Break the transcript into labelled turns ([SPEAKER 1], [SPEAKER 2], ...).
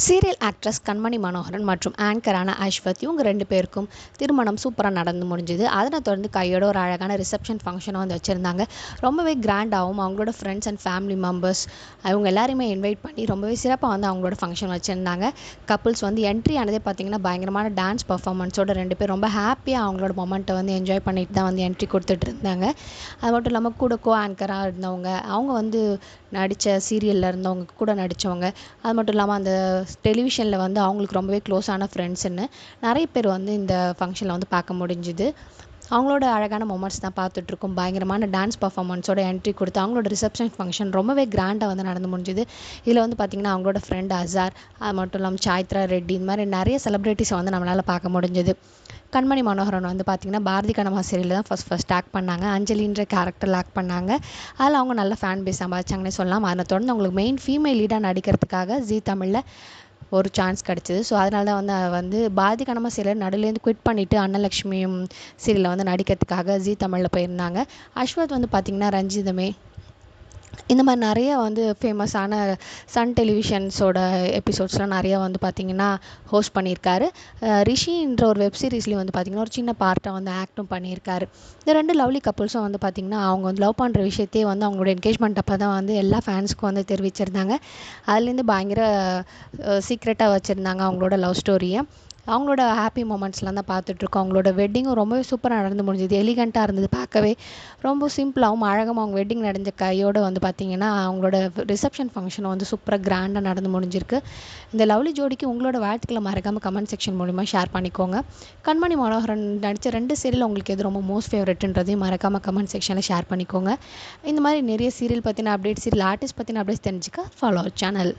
[SPEAKER 1] Serial actress கண்மணி மனோகரன் மற்றும் ஆங்கரான அஸ்வத் இவங்க ரெண்டு பேருக்கும் திருமணம் சூப்பராக நடந்து முடிஞ்சுது. அதனை தொடர்ந்து கையோட ஒரு அழகான ரிசப்ஷன் ஃபங்க்ஷனும் வந்து வச்சுருந்தாங்க. ரொம்பவே கிராண்டாகவும் அவங்களோட ஃப்ரெண்ட்ஸ் அண்ட் ஃபேமிலி மெம்பர்ஸ் அவங்க எல்லாருமே இன்வைட் பண்ணி ரொம்பவே சிறப்பாக வந்து அவங்களோட ஃபங்க்ஷன் வச்சுருந்தாங்க. கப்புள்ஸ் வந்து என்ட்ரி ஆனதே பார்த்திங்கன்னா பயங்கரமான டான்ஸ் பர்ஃபார்மன்ஸோட ரெண்டு பேர் ரொம்ப ஹாப்பியாக அவங்களோட மொமெண்ட்டை வந்து என்ஜாய் பண்ணிட்டு தான் வந்து என்ட்ரி கொடுத்துட்டு இருந்தாங்க. அது மட்டும் இல்லாமல் கூட கோ ஆங்கராக இருந்தவங்க அவங்க வந்து நடித்த சீரியலில் இருந்தவங்க கூட நடித்தவங்க அது மட்டும் இல்லாமல் அந்த டெலிவிஷனில் வந்து அவங்களுக்கு ரொம்பவே க்ளோஸான ஃப்ரெண்ட்ஸுன்னு நிறைய பேர் வந்து இந்த ஃபங்க்ஷனில் வந்து பார்க்க முடிஞ்சுது. அவங்களோட அழகான மொமெண்ட்ஸ் தான் பார்த்துட்ருக்கோம். பயங்கரமான டான்ஸ் பர்ஃபார்மன்ஸோட என்ட்ரி கொடுத்து அவங்களோட ரிசப்ஷன் ஃபங்க்ஷன் ரொம்பவே கிராண்டாக வந்து நடந்து முடிஞ்சுது. இதில் வந்து பார்த்திங்கன்னா அவங்களோட ஃப்ரெண்ட் அசார் அது மட்டும் இல்லாமல் சாய்த்ரா ரெட்டி இந்த மாதிரி நிறைய செலிப்ரிட்டிஸை வந்து நம்மளால் பார்க்க முடிஞ்சுது. கண்மணி மனோகரன் வந்து பார்த்திங்கன்னா பாரதி கனமா சீரியலில் தான் ஃபஸ்ட் ஃபஸ்ட் ஆக்ட் பண்ணாங்க. அஞ்சலின்ற கேரக்டரில் ஆக்ட் பண்ணாங்க. அதில் அவங்க நல்ல ஃபேன் பேஸ் சம்பாதிச்சாங்கன்னே சொல்லலாம். அதை தொடர்ந்து அவங்களுக்கு மெயின் ஃபீமேல் லீடாக நடிக்கிறதுக்காக ஜி தமிழில் ஒரு சான்ஸ் கிடச்சிது. ஸோ அதனால தான் வந்து வந்து பாரதி சிலர் சீரியல் நடுலேருந்து குவிட் பண்ணிவிட்டு அன்னலக்ஷ்மியும் சீரியலில் வந்து நடிக்கிறதுக்காக ஜி தமிழில் போயிருந்தாங்க. அஸ்வத் வந்து பார்த்திங்கன்னா ரஞ்சிதமே இந்த மாதிரி நிறைய வந்து ஃபேமஸான சன் டெலிவிஷன்ஸோட எபிசோட்ஸ்லாம் நிறையா வந்து பார்த்திங்கன்னா ஹோஸ்ட் பண்ணியிருக்காரு. ரிஷின்ற ஒரு வெப் சீரிஸ்லேயும் வந்து பார்த்திங்கன்னா ஒரு சின்ன பார்ட்டை வந்து ஆக்டும் பண்ணியிருக்காரு. இந்த ரெண்டு லவ்லி கப்புள்ஸும் வந்து பார்த்திங்கன்னா அவங்க வந்து லவ் பண்ணுற விஷயத்தையே வந்து அவங்களோட என்கேஜ்மெண்ட் அப்போ தான் வந்து எல்லா ஃபேன்ஸ்க்கும் வந்து தெரிவிச்சிருந்தாங்க. அதுலேருந்து பயங்கர சீக்ரெட்டாக வச்சுருந்தாங்க அவங்களோட லவ் ஸ்டோரியை அவங்களோட ஹாப்பி மூமெண்ட்ஸ்லாம் தான் பார்த்துட்ருக்கோம். அவங்களோட வெட்டிங்கும் ரொம்பவே சூப்பராக நடந்து முடிஞ்சுது. எலிகண்ட்டாக இருந்தது பார்க்கவே. ரொம்ப சிம்பிளாகவும் அழகாகவும் அவங்க வெட்டிங் நடந்த கையோடு வந்து பார்த்திங்கன்னா அவங்களோட ரிசப்ஷன் ஃபங்க்ஷன் வந்து சூப்பராக கிராண்டாக நடந்து முடிஞ்சிருக்கு. இந்த லவ்லி ஜோடிக்கு உங்களோட வாழ்த்துக்களை மறக்காமல் கமெண்ட் செக்ஷன் மூலிமா ஷேர் பண்ணிக்கோங்க. கண்மணி மனோகரன் நடித்த ரெண்டு சீரியல் உங்களுக்கு எது ரொம்ப மோஸ்ட் ஃபேவரட்ன்றதையும் மறக்காமல் கமெண்ட் செக்ஷனில் ஷேர் பண்ணிக்கோங்க. இந்த மாதிரி நிறைய சீரியல் பற்றின அப்டேட் சீரியல் ஆர்டிஸ்ட் பற்றின அப்டேட்ஸ் தெரிஞ்சுக்க ஃபாலோ சேனல்